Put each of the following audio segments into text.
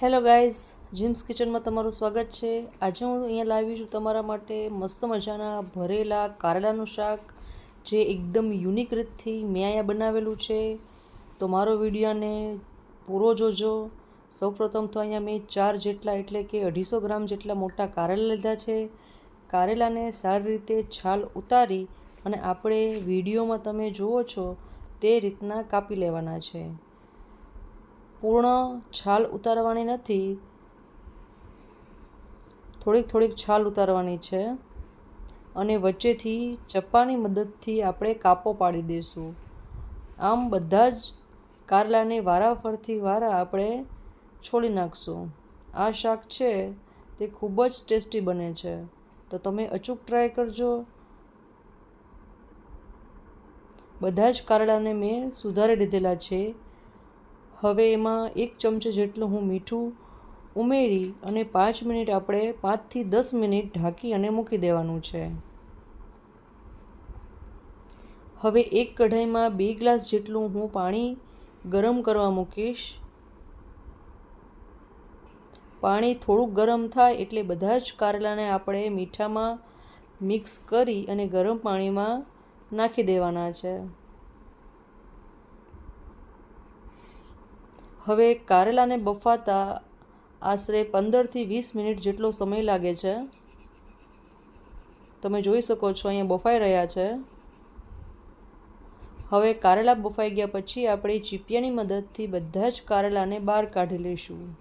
Hello guys gyms કિચનમાં તમારું સ્વાગત છે. આજે હું અહીંયા લાવી છું તમારા માટે મસ્ત મજાના ભરેલા કારેલાનું શાક, જે એકદમ યુનિક રીતથી મેં અહીંયા બનાવેલું છે. તો મારો વિડીયોને પૂરો જોજો. સૌપ્રથમ તો અહીંયા મેં ચાર જેટલા, એટલે કે અઢીસો ગ્રામ જેટલા મોટા કારેલા લીધા છે. કારેલાને સારી રીતે છાલ ઉતારી અને આપણે વિડીયોમાં તમે જુઓ છો તે રીતના કાપી લેવાના છે. પૂર્ણ છાલ ઉતારવાની નથી. થોડીક થોડીક છાલ ઉતારવાની છે અને વચ્ચેથી ચપ્પાની મદદથી આપણે કાપો પાડી દઈશું. આમ બધા જ કારલાને વારા ફરતી વારા આપણે છોડી નાખશું. આ શાક છે તે ખૂબ જ ટેસ્ટી બને છે. તો તમે અચૂક ટ્રાય કરજો. બધા જ કારલાને મેં સુધારી લીધેલા છે. હવે એમાં એક ચમચો જેટલું હું મીઠું ઉમેરી અને પાંચ મિનિટ આપણે પાંચથી દસ મિનિટ ઢાંકી અને મૂકી દેવાનું છે. હવે એક કઢાઈમાં બે ગ્લાસ જેટલું હું પાણી ગરમ કરવા મૂકીશ. પાણી થોડુંક ગરમ થાય એટલે બધા જ કારેલાને આપણે મીઠામાં મિક્સ કરી અને ગરમ પાણીમાં નાખી દેવાના છે. હવે કારેલાને બફાતા આશરે પંદરથી વીસ મિનિટ જેટલો સમય લાગે છે. તમે જોઈ શકો છો, અહીંયા બફાઈ રહ્યા છે. હવે કારેલા બફાઈ ગયા પછી આપણે ચીપિયાની મદદથી બધા જ કારેલાને બહાર કાઢી લઈશું.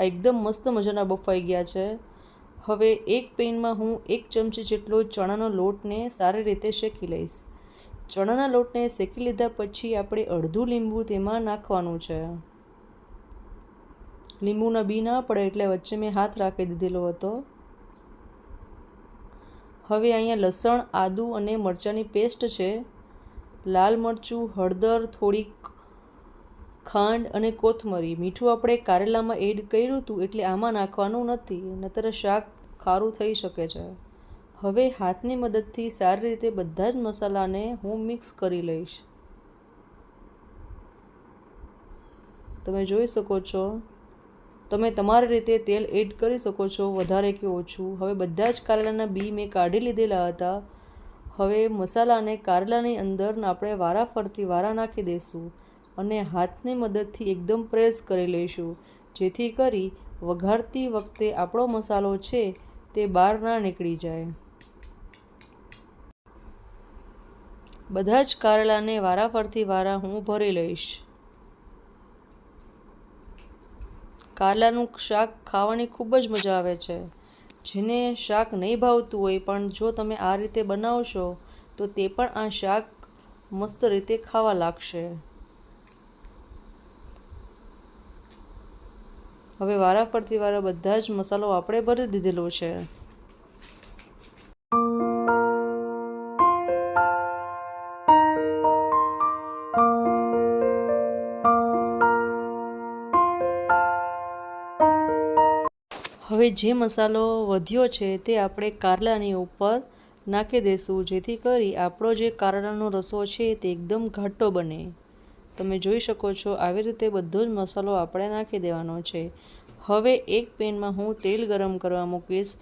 આ એકદમ મસ્ત મજાના બફાઈ ગયા છે. હવે એક પેનમાં હું એક ચમચી જેટલો ચણાનો લોટને સારી રીતે શેકી લઈશ. ચણાના લોટને શેકી લીધા પછી આપણે અડધું લીંબુ તેમાં નાખવાનું છે. લીંબુના બી ના પડે એટલે વચ્ચે મેં હાથ રાખી દીધેલો હતો. હવે અહીંયા લસણ, આદું અને મરચાંની પેસ્ટ છે. લાલ મરચું, હળદર, થોડીક ખાંડ અને કોથમરી. મીઠું આપણે કારેલામાં એડ કર્યું હતું એટલે આમાં નાખવાનું નથી, નતર શાક ખારું થઈ શકે છે. હવે હાથની મદદથી સારી રીતે બધા જ મસાલાને હું મિક્સ કરી લઈશ. તમે જોઈ શકો છો. તમે તમારી રીતે તેલ એડ કરી શકો છો વધારે કે ઓછું. હવે બધા જ કારેલાના બી મેં કાઢી લીધેલા હતા. હવે મસાલાને કારેલાની અંદર આપણે વારા ફરતી વારા નાખી દઈશું અને હાથની મદદથી એકદમ પ્રેસ કરી લઈશું. જેથી કરી વઘારતી વખતે આપણો મસાલો છે તે બહાર ના નીકળી જાય. બધા જ કારેલાને વારાફરતી વારા હું ભરી લઈશ. કારેલાનું શાક ખાવાની ખૂબ જ મજા આવે છે. જેને શાક નહીં ભાવતું હોય પણ જો તમે આ રીતે બનાવશો, તો તે પણ આ શાક મસ્ત રીતે ખાવા લાગશે. હવે વારા ફરતી વારા બધા જ મસાલો આપણે ભરી દીધેલો છે. હવે જે મસાલો વધ્યો છે તે આપણે કારલાની ઉપર નાખી દઈશું જેથી કરી આપણો જે કારલાનો રસો છે તે એકદમ ઘાટો બને. તમે જોઈ શકો છો આવી રીતે બધો જ મસાલો આપણે નાખી દેવાનો છે. હવે એક પેનમાં હું તેલ ગરમ કરવા મૂકીશ.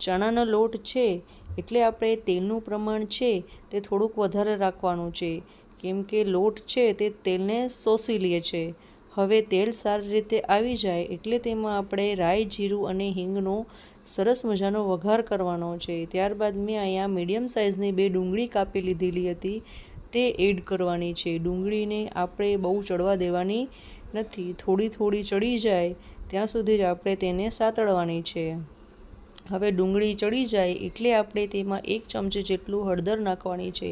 ચણાનો લોટ છે એટલે આપણે તેલનું પ્રમાણ છે તે થોડુંક વધારે રાખવાનું છે. કેમ કે લોટ છે તે તેલને શોષી લે છે. હવે તેલ સારી રીતે આવી જાય એટલે તેમાં આપણે રાઈ, જીરું અને હિંગનો સરસ મજાનો વઘાર કરવાનો છે. ત્યારબાદ મેં અહીંયા મીડિયમ સાઇઝની બે ડુંગળી કાપી લીધેલી હતી. તે એડ કરવાની છે. ડુંગળીને આપણે બહુ ચડવા દેવાની નથી. થોડી થોડી ચડી જાય, ત્યાં સુધી જ આપણે તેને સાતળવાની છે. હવે ડુંગળી ચડી જાય એટલે આપણે તેમાં એક ચમચી જેટલું હળદર નાખવાની છે.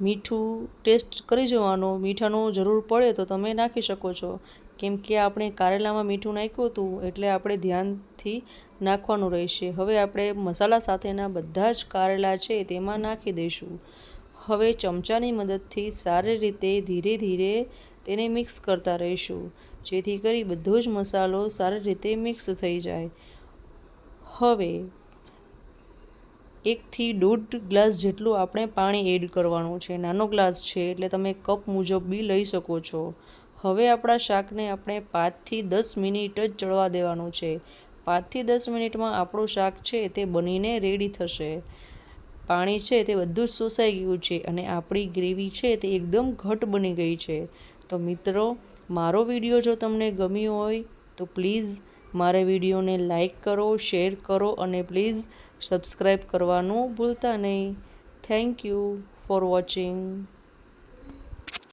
મીઠું ટેસ્ટ કરી જવાનો, મીઠાનો જરૂર પડે તો તમે નાખી શકો છો. કેમ કે આપણે કારેલામાં મીઠું નાખ્યું હતું એટલે આપણે ધ્યાનથી નાખવાનું રહેશે. હવે આપણે મસાલા સાથેના બધા જ કારેલા છે તેમાં નાખી દઈશું. હવે ચમચાની મદદથી સારી રીતે ધીરે ધીરે તેને મિક્સ કરતા રહીશું. જેથી કરી બધો જ મસાલો સારી રીતે મિક્સ થઈ જાય. હવે એકથી દોઢ ગ્લાસ જેટલું આપણે પાણી એડ કરવાનું છે. નાનો ગ્લાસ છે એટલે તમે કપ મુજબ બી લઈ શકો છો. હવે આપણા શાકને આપણે પાંચથી દસ મિનિટ જ ચડવા દેવાનું છે. પાંચથી દસ મિનિટમાં આપણું શાક છે તે બનીને રેડી થશે. પાણી છે તે બધું જ શોષાઈ ગયું છે અને આપણી ગ્રેવી છે તે એકદમ ઘટ બની ગઈ છે. તો મિત્રો, મારો વીડિયો જો તમને ગમ્યો હોય તો પ્લીઝ મારા વિડીયોને લાઇક કરો, શેર કરો અને પ્લીઝ સબસ્ક્રાઈબ કરવાનું ભૂલતા નહીં. Thank you for watching.